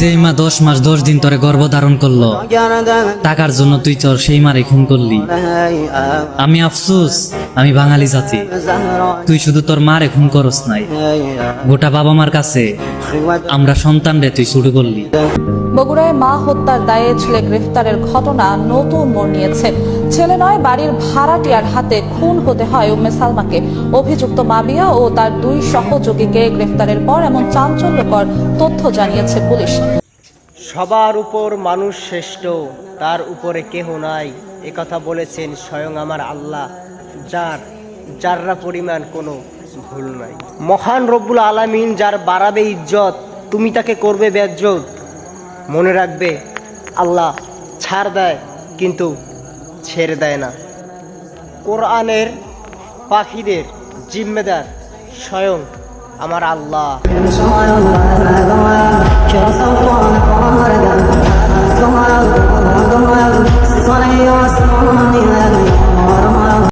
যেই মা দশ মাস দশ দিন তোরে গর্ভ ধারণ করল, টাকার জন্য তুই তোর সেই মারে খুন করলি। আমি আফসুস, আমি বাঙালি জাতি। তুই শুধু তোর মারে খুন করস নাই। গোটা বাবা মার কাছে আমরা সন্তান রে তুই শুরু করলি। বগুড়ায় মা হত্যার দায়ে ছেলে গ্রেফতারের ঘটনা নতুন মোড় নিয়েছে। ছেলে নয়, বাড়ির ভাড়াটিয়ার হাতে খুন হতে হয় উম্মে সালমাকে অভিযুক্ত মাবিয়া ও তার দুই সহযোগীকে গ্রেফতারের পর এমন চাঞ্চল্যকর তথ্য জানিয়েছে পুলিশ। সবার উপর মানুষ শ্রেষ্ঠ, তার উপরে কেহ নাই। একথা বলেছেন স্বয়ং আমার আল্লাহ, যার, যাররা পরিমাণ কোনো ভুল নাই। মহান রব্বুল আলামিন যার বাড়াবে ইজ্জত, তুমি তাকে করবে বেজ্জত। মনে রাখবে, আল্লাহ ছাড় দেয়, কিন্তু ছেড়ে দেয় না। কোরআনের পাখিদের জিম্মেদার স্বয়ং আমার আল্লাহ।